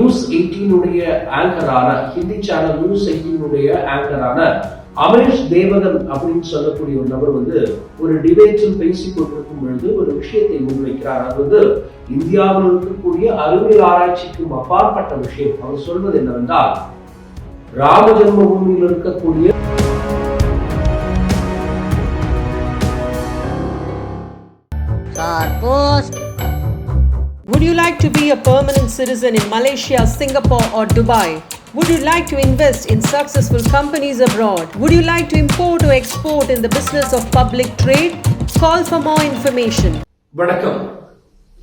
News எயிட்டீனுடைய ஆங்கரான Hindi channel news எயிட்டீனுடைய ஆங்கரான அமரேஷ் தேவகன் அப்படின்னு சொல்லக்கூடிய ஒரு நபர் வந்து ஒரு டிபேட்டில் பேசிக் கொண்டிருக்கும் பொழுது ஒரு விஷயத்தை முன்வைக்கிறார் அது வந்து இந்தியாவில் இருக்கக்கூடிய அறிவியல் ஆராய்ச்சிக்கும் அப்பாற்பட்ட விஷயம் அவர் சொல்வது என்னவென்றால் ராம ஜென்மபூமியில் இருக்கக்கூடிய Sir. Would you like to be a permanent citizen in Malaysia, Singapore, or Dubai? Would you like to invest in successful companies abroad? Would you like to import or export in the business of public trade? Call for more information. வணக்கம்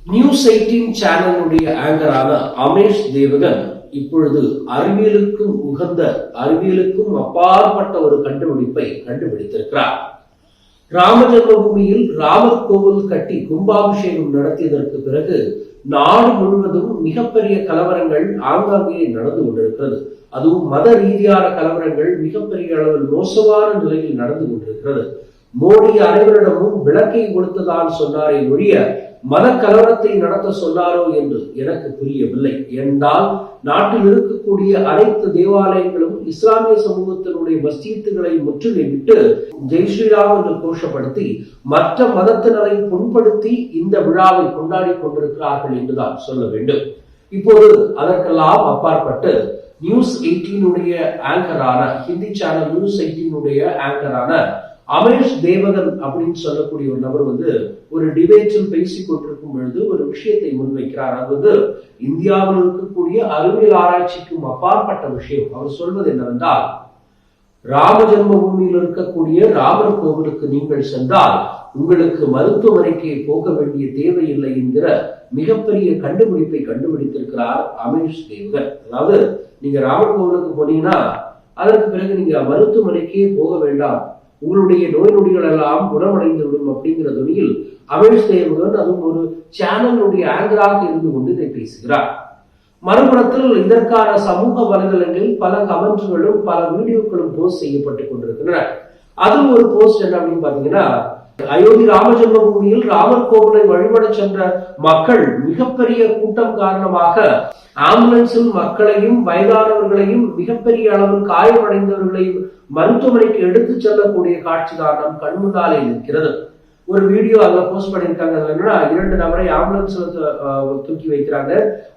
news eighteen சேனலுடைய ஆங்கரான அமேஷ் தேவகன் இப்பொழுது அறிவியலுக்கும் உகந்த அறிவியலுக்கும் அப்பாற்பட்ட ஒரு கண்டுபிடிப்பை கண்டுபிடித்திருக்கிறார் ராமஜென்மபூமியில் ராமர் கோவில் கட்டி கும்பாபிஷேகம் நடத்தியதற்கு பிறகு நாடு முழுவதும் மிகப்பெரிய கலவரங்கள் ஆங்காங்கே நடந்து கொண்டிருக்கிறது. அதுவும் மத ரீதியான கலவரங்கள் மிகப்பெரிய அளவில் மோசமான நிலையில் நடந்து கொண்டிருக்கிறது. மோடி அனைவரிடமும் விளக்கை கொடுத்ததான் சொன்னாரே ஒழிய மத நடத்த சொன்னாரோ என்று எனக்கு புரியவில்லை. என்றால் நாட்டில் இருக்கக்கூடிய அனைத்து தேவாலயங்களும் இஸ்லாமிய சமூகத்தினுடைய மஸ்ஜித்துகளை முற்றுகையிட்டு ஜெய் ஸ்ரீராம் என்று கோஷப்படுத்தி மற்ற மதத்தினரை புண்படுத்தி இந்த விழாவை கொண்டாடி கொண்டிருக்கிறார்கள் என்றுதான் சொல்ல வேண்டும். இப்போது அதற்கெல்லாம் அப்பாற்பட்டு நியூஸ் எயிட்டீனுடைய ஆங்கரான ஹிந்தி சேனல் நியூஸ் எயிட்டீனுடைய ஆங்கரான அமேஷ் தேவகன் அப்படின்னு சொல்லக்கூடிய ஒரு நபர் வந்து ஒரு டிபேட்டில் பேசிக் கொண்டிருக்கும் பொழுது ஒரு விஷயத்தை முன்வைக்கிறார். அது வந்து இந்தியாவில் இருக்கக்கூடிய அறிவியல் ஆராய்ச்சிக்கும் அப்பாற்பட்ட விஷயம். அவர் சொல்வது என்னவென்றால் ராம ஜென்மபூமியில் இருக்கக்கூடிய ராமர் கோவிலுக்கு நீங்கள் சென்றால் உங்களுக்கு மருத்துவமனைக்கு போக வேண்டிய தேவையில்லை என்கிற மிகப்பெரிய கண்டுபிடிப்பை கண்டுபிடித்திருக்கிறார் அமேஷ் தேவகன். அதாவது நீங்க ராமர் கோவிலுக்கு போனீங்கன்னா அதற்கு பிறகு நீங்க மருத்துவமனைக்கே போக வேண்டாம். உங்களுடைய நோய் நொடிகள் எல்லாம் குணமடைந்து விடும் அப்படிங்கிற துணியில் அமேஷ் தேவகன் அதுவும் ஒரு சேனலுடைய ஆங்கராக இருந்து கொண்டு இதை பேசுகிறார். மறுபுறத்தில் இதற்கான சமூக வலைதளங்களில் பல கமெண்ட்களும் பல வீடியோக்களும் போஸ்ட் செய்யப்பட்டுக் கொண்டிருக்கின்றன. அது ஒரு போஸ்ட் என்ன அப்படின்னு பாத்தீங்கன்னா அயோத்தி ராமஜென்மபூமியில் ராமர் கோவிலை வழிபட சென்ற மக்கள் மிகப்பெரிய கூட்டம் காரணமாக ஆம்புலன்ஸில் மக்களையும் வயதானவர்களையும் மிகப்பெரிய அளவில் காயமடைந்தவர்களையும் மருத்துவமனைக்கு எடுத்துச் செல்லக்கூடிய காட்சி தான் நம் கண்முன்னாலே இருக்கிறது. ஒரு வீடியோ அங்க போஸ்ட் பண்ணியிருக்காங்க. அதுல என்னன்னா இரண்டு நபரை ஆம்புலன்ஸ் தூக்கி வைக்கிறாங்க.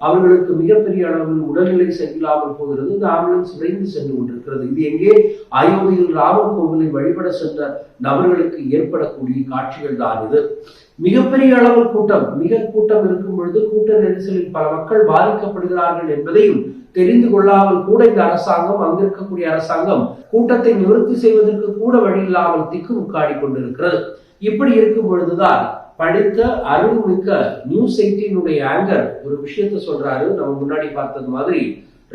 அவர்களுக்கு மிகப்பெரிய அளவில் உடல்நிலை சரியில்லாமல் போகிறது. இந்த ஆம்புலன்ஸ் விரைந்து சென்று கொண்டிருக்கிறது. இது எங்கே? அயோத்தியில் ராமர் கோவிலை வழிபட சென்ற நபர்களுக்கு ஏற்படக்கூடிய காட்சிகள் தான் இது. மிகப்பெரிய அளவில் கூட்டம் மிக கூட்டம் இருக்கும் பொழுது கூட்ட நெரிசலில் பல மக்கள் பாதிக்கப்படுகிறார்கள் என்பதையும் தெரிந்து கொள்ளாமல் கூட இந்த அரசாங்கம் அங்கிருக்கக்கூடிய அரசாங்கம் கூட்டத்தை நிவர்த்தி செய்வதற்கு கூட வழி இல்லாமல் திக்கு முக்காடி கொண்டிருக்கிறது. இப்படி இருக்கும் பொழுதுதான் படித்த அருள்மிக்க நியூஸ் எயிட்டீனுடைய ஆங்கர் ஒரு விஷயத்த சொல்றாரு. நம்ம முன்னாடி பார்த்தது மாதிரி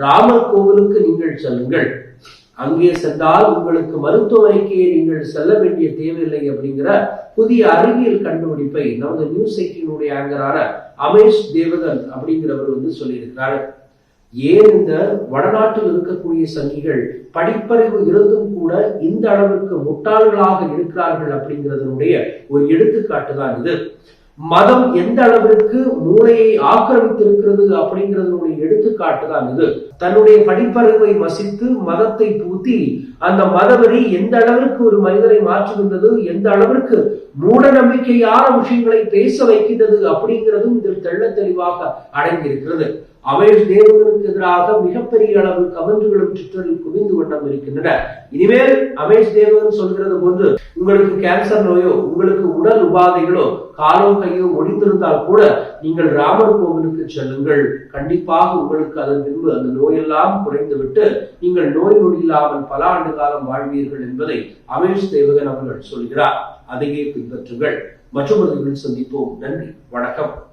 ராமர் கோவிலுக்கு நீங்கள் செல்லுங்கள். அங்கே சென்றால் உங்களுக்கு மருத்துவமனைக்கே நீங்கள் செல்ல வேண்டிய தேவையில்லை அப்படிங்கிற புதிய அறிவியல் கண்டுபிடிப்பை நமது நியூஸ் எயிட்டீனுடைய ஆங்கரான அமேஷ் தேவகன் அப்படிங்கிறவர் வந்து சொல்லியிருக்கிறார். ஏன் இந்த வடநாட்டில் இருக்கக்கூடிய சங்கிகள் படிப்பறிவு இருந்தும் கூட இந்த அளவுக்கு முட்டாள்களாக இருக்கிறார்கள் அப்படிங்கிறதனுடைய ஒரு எடுத்துக்காட்டு தான் இது. மதம் எந்த அளவிற்கு மூளையை ஆக்கிரமித்திருக்கிறது அப்படிங்கிறதனுடைய எடுத்துக்காட்டு தான் இது. தன்னுடைய படிப்பறிவை மசித்து மதத்தை பூத்தி அந்த மதவெறி எந்த அளவிற்கு ஒரு மனிதரை மாற்றுகின்றது எந்த அளவிற்கு மூட நம்பிக்கையான விஷயங்களை பேச வைக்கின்றது அப்படிங்கிறதும் இதில் தெள்ள தெளிவாக அடங்கியிருக்கிறது. அமேஷ் தேவகனுக்கு எதிராக மிகப்பெரிய அளவு கமெண்ட்களும் ட்விட்டரில் குவிந்து கொண்டும் இருக்கின்றன. இனிமேல் அமேஷ் தேவகன் சொல்கிறது போன்று உங்களுக்கு கேன்சர் நோயோ உங்களுக்கு உடல் உபாதைகளோ காலோ கையோ ஒழிந்திருந்தால் கூட நீங்கள் ராமர் கோவிலுக்கு செல்லுங்கள். கண்டிப்பாக உங்களுக்கு அதன் பின்பு அந்த நோயெல்லாம் குறைந்துவிட்டு நீங்கள் நோய் நொடி இல்லாமல் பல ஆண்டு காலம் வாழ்வீர்கள் என்பதை அமேஷ் தேவகன் அவர்கள் சொல்கிறார். அதையே பின்பற்றுங்கள். மற்றொரு சந்திப்போம். நன்றி. வணக்கம்.